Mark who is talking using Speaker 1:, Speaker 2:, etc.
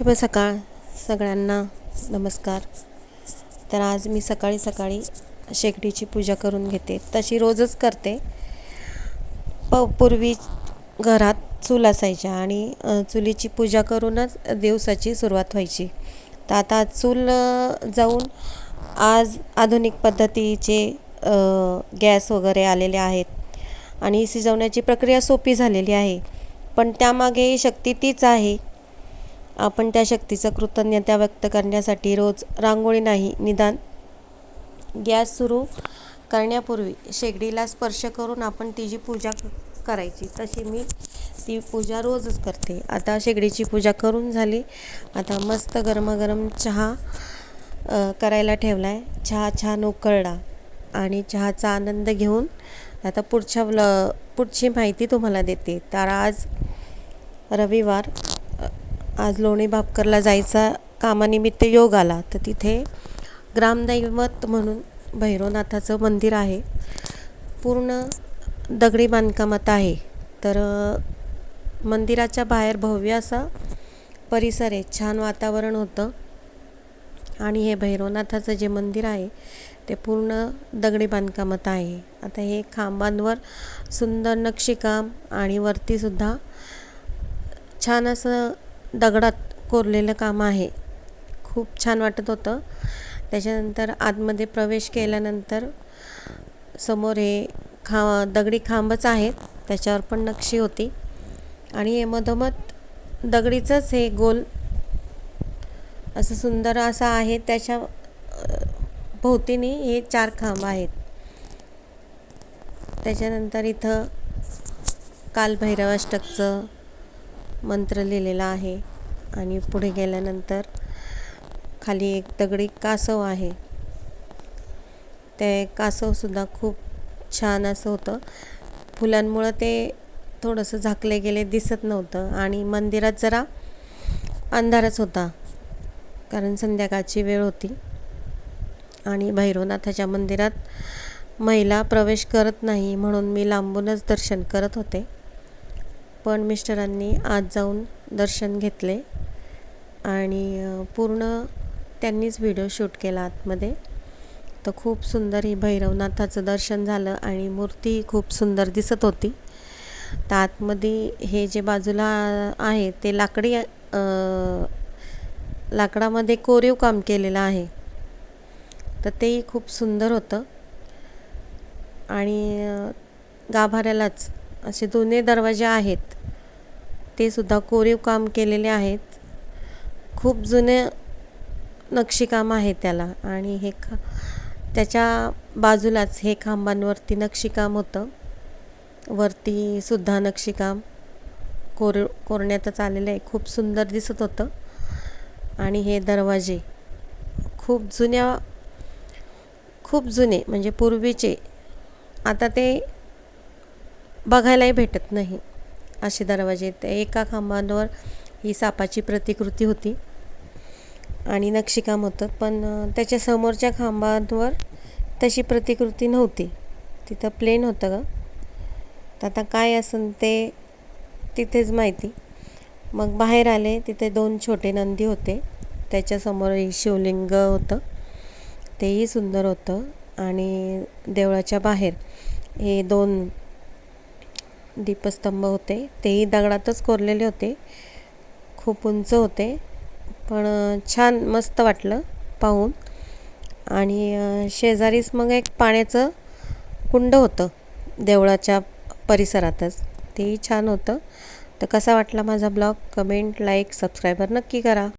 Speaker 1: शुभ सकाळ. सगळ्यांना नमस्कार. तर आज मी सकाळी सकाळी शेगडीची पूजा करून घेते. तशी रोजच करते. प पूर्वी घरात चूल असायच्या आणि चुलीची पूजा करूनच दिवसाची सुरुवात व्हायची. तर आता चूल जाऊन आज आधुनिक पद्धतीचे गॅस वगैरे आलेले आहेत आणि शिजवण्याची प्रक्रिया सोपी झालेली आहे. पण त्यामागे शक्ती तीच आहे आपण त्या शक्तीचं कृतज्ञता व्यक्त करण्यासाठी रोज रांगोळी नाही निदान गॅस सुरू करण्यापूर्वी शेगडीला स्पर्श करून आपण तिची पूजा करायची. तशी मी ती पूजा रोजच करते. आता शेगडीची पूजा करून झाली. आता मस्त गरमागरम चहा करायला ठेवला आहे चहा छान उकळला आणि चहाचा आनंद घेऊन आता पुढच्या पुढची माहिती तुम्हाला देते. तर आज रविवार आज लोणी भापकरला जायचा कामानिमित्त योग आला. तर तिथे ग्रामदैवत म्हणून भैरवनाथाचं मंदिर आहे. पूर्ण दगडी बांधकामात आहे. तर मंदिराच्या बाहेर भव्य असा परिसर आहे. छान वातावरण होतं. आणि हे भैरवनाथाचं जे मंदिर आहे ते पूर्ण दगडी बांधकामात आहे. आता हे खांबांवर सुंदर नक्षीकाम आणि वरतीसुद्धा छान असं दगडात कोरलेलं काम आहे. खूप छान वाटत होतं. त्याच्यानंतर आतमध्ये प्रवेश केल्यानंतर समोर हे खा दगडी खांबच आहेत. त्याच्यावर पण नक्षी होती. आणि हे मधोमध दगडीचंच हे गोल असं सुंदर असं आहे. त्याच्या भोवतीने हे चार खांब आहेत. त्याच्यानंतर इथं कालभैरवाष्टकचं मंत्र लिहिलेला आहे. आणि पुढे गेल्यानंतर खाली एक दगडी कासव आहे. ते कासवसुद्धा खूप छान असं होतं. फुलांमुळं ते थोडंसं झाकले गेले दिसत नव्हतं. आणि मंदिरात जरा अंधारच होता कारण संध्याकाळची वेळ होती. आणि भैरवनाथाच्या मंदिरात महिला प्रवेश करत नाही म्हणून मी लांबूनच दर्शन करत होते. पण मिस्टरांनी आज जाऊन दर्शन घेतले आणि पूर्ण त्यांनीच व्हिडिओ शूट केला आतमध्ये. तर खूप सुंदर ही भैरवनाथाचं दर्शन झालं आणि मूर्ती खूप सुंदर दिसत होती. तर आतमध्ये हे जे बाजूला आहे ते लाकडी लाकडामध्ये कोरीव काम केलेलं आहे. तर तेही खूप सुंदर होतं. आणि गाभाऱ्यालाच असे दोन्ही दरवाजे आहेत. ते सुद्धा कोरीव काम केलेले आहेत. खूप जुने नक्षीकाम आहे त्याला आणि हे खा त्याच्या बाजूलाच हे खांबांवरती नक्षीकाम होतं. वरती सुद्धा नक्षीकाम कोर कोरण्यातच आलेलं आहे. खूप सुंदर दिसत होतं. आणि हे दरवाजे खूप जुन्या खूप जुने म्हणजे पूर्वीचे. आता ते बघायलाही भेटत नाही. असे दरवाजे ते एका खांबांवर ही सापाची प्रतिकृती होती आणि नक्षीकाम होतं. पण त्याच्या समोरच्या खांबांवर तशी प्रतिकृती नव्हती. तिथं प्लेन होतं का तर आता काय असेल ते तिथेच माहिती. मग बाहेर आले. तिथे दोन छोटे नंदी होते. त्याच्यासमोर हे शिवलिंग होतं. तेही सुंदर होतं. आणि देवळाच्या बाहेर हे दोन दीपस्तंभ होते. तेही दगडातच कोरलेले होते. खूप उंच होते. पण छान मस्त वाटलं पाहून. आणि शेजारीच मग एक पाण्याचं कुंड होतं देवळाच्या परिसरातच. तेही छान होतं. तर कसा वाटला माझा ब्लॉग? कमेंट लाईक सबस्क्रायबर नक्की करा.